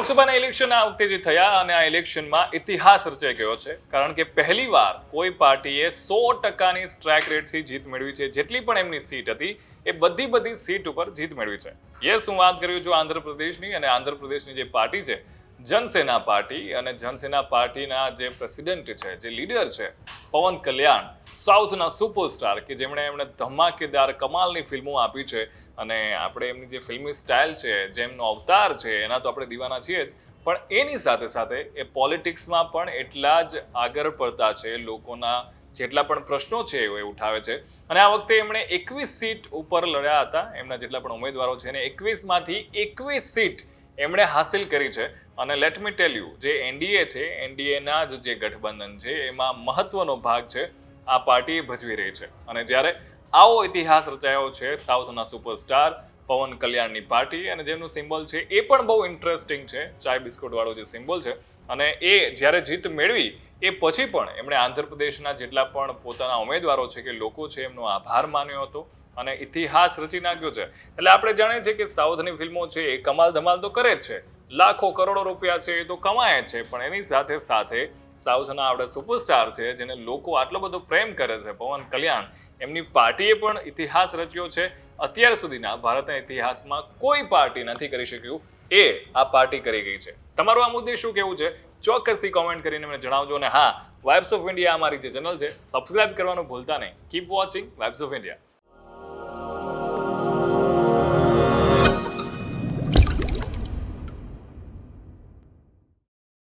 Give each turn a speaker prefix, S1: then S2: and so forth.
S1: લોકસભાના ઇલેક્શન આ વખતે જે થયા અને આ ઇલેક્શનમાં ઇતિહાસ રચાઈ ગયો છે. કારણ કે પહેલીવાર કોઈ પાર્ટીએ સો ટકાની સ્ટ્રાઇક રેટથી જીત મેળવી છે. જેટલી પણ એમની સીટ હતી, એ બધી બધી સીટ ઉપર જીત મેળવી છે. યસ, હું વાત કરી છું આંધ્રપ્રદેશની અને આંધ્રપ્રદેશની જે પાર્ટી છે, જનસેના પાર્ટી અને જનસેના પાર્ટીના જે પ્રેસિડેન્ટ છે, જે લીડર છે પવન કલ્યાણ, સાઉથના સુપરસ્ટાર કે જેમણે એમણે ધમાકેદાર કમાલની ફિલ્મો આપી છે અને આપણે એમની જે ફિલ્મી સ્ટાઇલ છે, જેમનો અવતાર છે, એના તો આપણે દીવાના છીએ જ. પણ એની સાથે સાથે એ પોલિટિક્સમાં પણ એટલા જ આગળ પડતા છે, લોકોના જેટલા પણ પ્રશ્નો છે એ ઉઠાવે છે. અને આ વખતે એમણે એકવીસ સીટ ઉપર લડ્યા હતા. એમના જેટલા પણ ઉમેદવારો છે એને એકવીસમાંથી એકવીસ સીટ એમણે હાસિલ કરી છે. અને લેટ મી ટેલ યુ જે એનડીએ છે એનડીએના જ જે ગઠબંધન છે, એમાં મહત્વનો ભાગ છે, આ પાર્ટી ભજવી રહી છે. અને જ્યારે આવો ઇતિહાસ રચાયો છે, સાઉથના સુપરસ્ટાર પવન કલ્યાણની પાર્ટી, અને જેમનું સિમ્બોલ છે, એ પણ બહુ ઇન્ટરેસ્ટિંગ છે, ચાય બિસ્કુટવાળો જે સિમ્બોલ છે, અને એ જ્યારે જીત મેળવી, એ પછી પણ એમણે આંધ્રપ્રદેશના જેટલા પણ પોતાના ઉમેદવારો છે કે લોકો છે, એમનો આભાર માન્યો હતો, અને ઇતિહાસ રચી નાખ્યો છે. એટલે આપણે જાણીએ છીએ કે સાઉથની ફિલ્મો છે, એ કમાલ ધમાલ તો કરે જ છે લાખો કરોડો રૂપિયા છે એ તો કમાય છે, પણ એની સાથે સાથે સાઉથના આપણે સુપરસ્ટાર છે, જેને લોકો આટલો બધો પ્રેમ કરે છે, પવન કલ્યાણ. એમની પાર્ટીએ પણ ઇતિહાસ રચ્યો છે. અત્યાર સુધીના ભારતના ઇતિહાસમાં કોઈ પાર્ટી નથી કરી શક્યું. એ આ પાર્ટી કરી ગઈ છે. તમારું આ મુદ્દે શું કેવું છે? ચોક્કસથી કોમેન્ટ કરીને મને જણાવજો અને હા વાઇબ્સ ઓફ ઇન્ડિયા અમારી જે ચેનલ છે સબસ્ક્રાઇબ કરવાનું ભૂલતા નહીં. Keep watching vibes of India